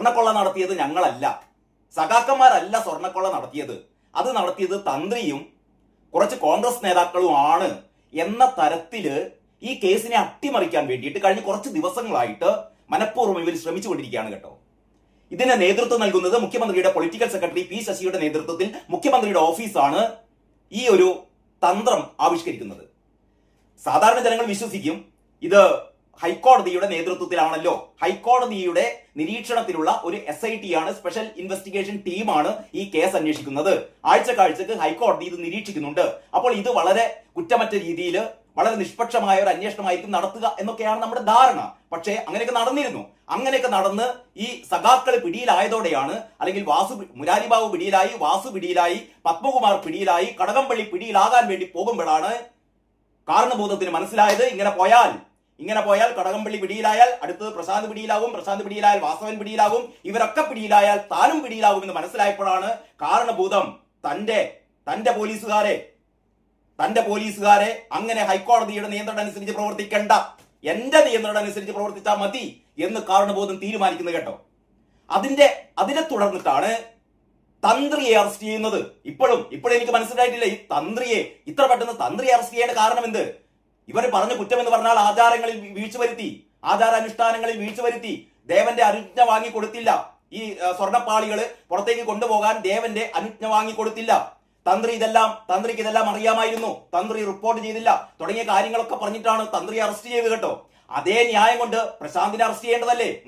സ്വർണക്കൊള്ള നടത്തിയത് ഞങ്ങളല്ല. സഖാക്കന്മാരല്ല സ്വർണക്കൊള്ള നടത്തിയത്. അത് നടത്തിയത് തന്ത്രിയും കുറച്ച് കോൺഗ്രസ് നേതാക്കളും ആണ് എന്ന തരത്തിൽ ഈ കേസിനെ അട്ടിമറിക്കാൻ വേണ്ടിയിട്ട് കഴിഞ്ഞ കുറച്ച് ദിവസങ്ങളായിട്ട് മനഃപൂർവം ഇവർ ശ്രമിച്ചുകൊണ്ടിരിക്കുകയാണ് കേട്ടോ. ഇതിന് നേതൃത്വം നൽകുന്നത് മുഖ്യമന്ത്രിയുടെ പൊളിറ്റിക്കൽ സെക്രട്ടറി പി ശശിയുടെ നേതൃത്വത്തിൽ മുഖ്യമന്ത്രിയുടെ ഓഫീസാണ് ഈ ഒരു തന്ത്രം ആവിഷ്കരിക്കുന്നത്. സാധാരണ ജനങ്ങൾ വിശ്വസിക്കും ഇത് ഹൈക്കോടതിയുടെ നേതൃത്വത്തിലാണല്ലോ. ഹൈക്കോടതിയുടെ നിരീക്ഷണത്തിലുള്ള ഒരു എസ് ഐ ടി ആണ് സ്പെഷ്യൽ ഇൻവെസ്റ്റിഗേഷൻ ടീമാണ് ഈ കേസ് അന്വേഷിക്കുന്നത്. ആഴ്ച കാഴ്ചക്ക് ഹൈക്കോടതി ഇത് നിരീക്ഷിക്കുന്നുണ്ട്. അപ്പോൾ ഇത് വളരെ കുറ്റമറ്റ രീതിയിൽ വളരെ നിഷ്പക്ഷമായ ഒരു അന്വേഷണമായിരിക്കും നടത്തുക എന്നൊക്കെയാണ് നമ്മുടെ ധാരണ. പക്ഷേ അങ്ങനെയൊക്കെ നടന്നിരുന്നു. അങ്ങനെയൊക്കെ നടന്ന് ഈ സഖാക്കൾ പിടിയിലായതോടെയാണ് അല്ലെങ്കിൽ വാസു മുരാരിബാബു പിടിയിലായി വാസു പിടിയിലായി പത്മകുമാർ പിടിയിലായി കടകംപള്ളി പിടിയിലാകാൻ വേണ്ടി പോകുമ്പോഴാണ് കാരണബോധത്തിന് മനസ്സിലായത്. ഇങ്ങനെ പോയാൽ ഇങ്ങനെ പോയാൽ കടകംപള്ളി പിടിയിലായാൽ അടുത്തത് പ്രശാന്ത് പിടിയിലാകും പ്രശാന്ത് പിടിയിലായാൽ വാസവൻ പിടിയിലാകും ഇവരൊക്കെ പിടിയിലായാൽ താനും പിടിയിലാകും എന്ന് മനസ്സിലായപ്പോഴാണ് കാരണഭൂതം തന്റെ തന്റെ പോലീസുകാരെ തന്റെ പോലീസുകാരെ അങ്ങനെ ഹൈക്കോടതിയുടെ നിയന്ത്രണം അനുസരിച്ച് പ്രവർത്തിക്കേണ്ട എന്റെ നിയന്ത്രണം അനുസരിച്ച് പ്രവർത്തിച്ചാൽ മതി എന്ന് കാരണബോധം തീരുമാനിക്കുന്നത് കേട്ടോ. അതിന്റെ അതിനെ തുടർന്നിട്ടാണ് തന്ത്രിയെ അറസ്റ്റ് ചെയ്യുന്നത്. ഇപ്പോഴും ഇപ്പോഴും എനിക്ക് മനസ്സിലായിട്ടില്ല ഈ തന്ത്രിയെ ഇത്ര പെട്ടെന്ന് തന്ത്രിയെ അറസ്റ്റ് ചെയ്യേണ്ട കാരണം എന്ത് ഇവർ പറഞ്ഞ കുറ്റം എന്ന് പറഞ്ഞാൽ ആചാരങ്ങളിൽ വീഴ്ച വരുത്തി ആചാരാനുഷ്ഠാനങ്ങളിൽ വീഴ്ച വരുത്തി ദേവന്റെ അനുജ്ഞ വാങ്ങി കൊടുത്തില്ല. ഈ ആ, സ്വർണപ്പാളികൾ പുറത്തേക്ക് കൊണ്ടുപോകാൻ ദേവന്റെ അനുജ്ഞ വാങ്ങി കൊടുത്തില്ല. തന്ത്രി ഇതെല്ലാം തന്ത്രിക്ക് ഇതെല്ലാം അറിയാമായിരുന്നു. തന്ത്രി റിപ്പോർട്ട് ചെയ്തില്ല. തുടങ്ങിയ കാര്യങ്ങളൊക്കെ പറഞ്ഞിട്ടാണ് തന്ത്രി അറസ്റ്റ് ചെയ്ത് കേട്ടോ. അതേ ന്യായം കൊണ്ട് പ്രശാന്തിനെ അറസ്റ്റ് ചെയ്യേണ്ടതല്ലേ?